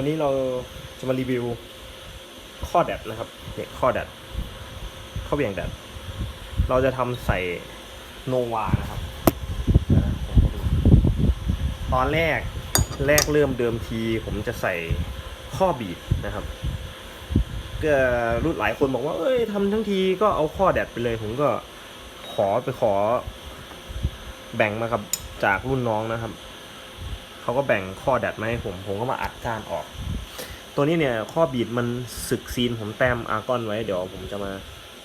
วันนี้เราจะมารีวิวข้อแดดนะครับเนี่ยข้อแดดข้อเบี่ยงแดดเราจะทำใส่โนวานะครับ ตอนแรกแรกเริ่มเดิมที ผมจะใส่ข้อบีดนะครับก็รุ่นหลายคนบอกว่า เอ้ยทำทั้งทีก็เอาข้อแดดไปเลย ผมก็ขอไปขอแบ่งมากับจากรุ่นน้องนะครับ เขาก็แบ่งข้อแดดมาให้ผม ผมก็มาอัดก้านออก ตัวนี้เนี่ยข้อบีดมันสึกซีนผมแต้มอาร์กอนไว้เดี๋ยวผมจะมา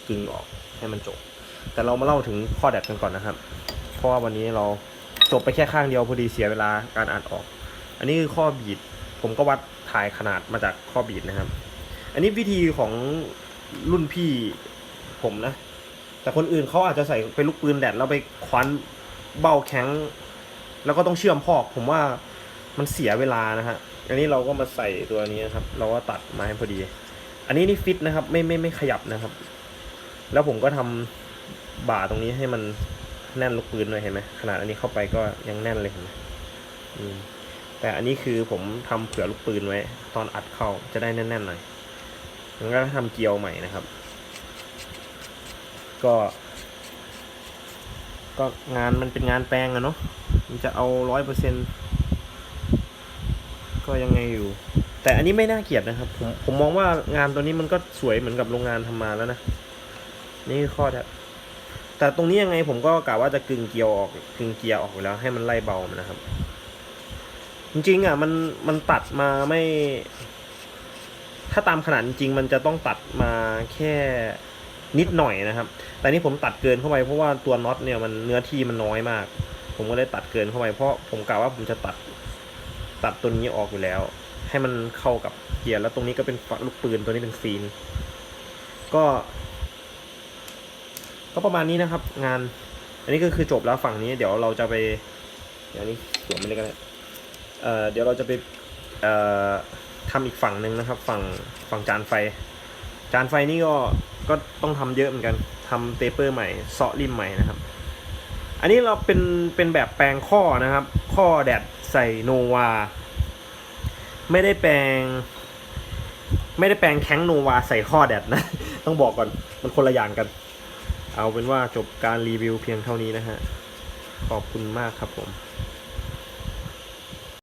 กึงออกให้มันจบ แต่เรามาเล่าถึงข้อแดดกันก่อนนะครับ เพราะว่าวันนี้เราจบไปแค่ข้างเดียวพอดีเสียเวลาการอัดออก อันนี้คือข้อบีดผมก็วัดถ่ายขนาดมาจากข้อบีดนะครับ อันนี้วิธีของรุ่นพี่ผมนะ แต่คนอื่นเขาอาจจะใส่เป็นลูกปืนแดดแล้วไปคว้านเบ้าแข็ง แล้วก็ต้องเชื่อมพอก ผมว่า มันเสียเวลานะฮะ อันนี้เราก็มาใส่ตัวนี้นะครับ เราก็ตัดมาให้พอดี อันนี้นี่ฟิตนะครับ ไม่ไม่ไม่ขยับนะครับ แล้วผมก็ทำบ่าตรงนี้ให้มันแน่นลูกปืนเลยเห็นไหมขนาดอันนี้เข้าไปก็ยังแน่นเลยเห็นไหมแต่อันนี้คือผมทำเผื่อลูกปืนไว้ ตอนอัดเข้าจะได้แน่นๆหน่อยมันก็ทำเกลียวใหม่นะครับ ก็ ก็งานมันเป็นงานแปลงอะเนาะมันจะเอาร้อยเปอร์เซ็นต ก็ยังไงอยู่ แต่อันนี้ไม่น่าเกลียดนะครับ ผมผมมองว่างานตัวนี้มันก็สวยเหมือนกับโรงงานทำมาแล้วนะ นี่คือข้อแท้แต่ตรงนี้ยังไงผมก็กะว่าจะกึ่งเกียวออกกึ่งเกียร์ออกแล้ว ให้มันไล่เบามันนะครับ จริงๆอะมันมันตัดมาไม่ ถ้าตามขนาดจริงมันจะต้องตัดมาแค่นิดหน่อยนะครับ แต่นี่ผมตัดเกินเข้าไปเพราะว่าตัวน็อตเนี่ยมันเนื้อที่มันน้อยมาก ผมก็เลยตัดเกินเข้าไปเพราะผมกะว่าผมจะตัด ตัดตัวนี้ออกอยู่แล้ว ให้มันเข้ากับเกียร์แล้วตรงนี้ก็เป็นฝักลูกปืนตัวนี้เป็นฟีน ก็ ก็ประมาณนี้นะครับ งาน อันนี้ก็คือจบแล้วฝั่งนี้ เดี๋ยวเราจะไป เดี๋ยวนี้สวมไปเลยกันนะเอ่อเดี๋ยวเราจะไปเอ่อทำอีกฝั่งหนึ่งนะครับ ฝั่งฝั่งจานไฟ จานไฟนี่ก็ก็ต้องทำเยอะเหมือนกันทำเตเปอร์ใหม่เซาะริมใหม่นะครับ อันนี้เราเป็นเป็นแบบแปลงข้อนะครับ ข้อแดด ใส่โนวา ไม่ได้แปลง ไม่ได้แปลงแข้งโนวาใส่ข้อแดดนะ ต้องบอกก่อนมันคนละอย่างกัน เอาเป็นว่าจบการรีวิวเพียงเท่านี้นะฮะ ขอบคุณมากครับผม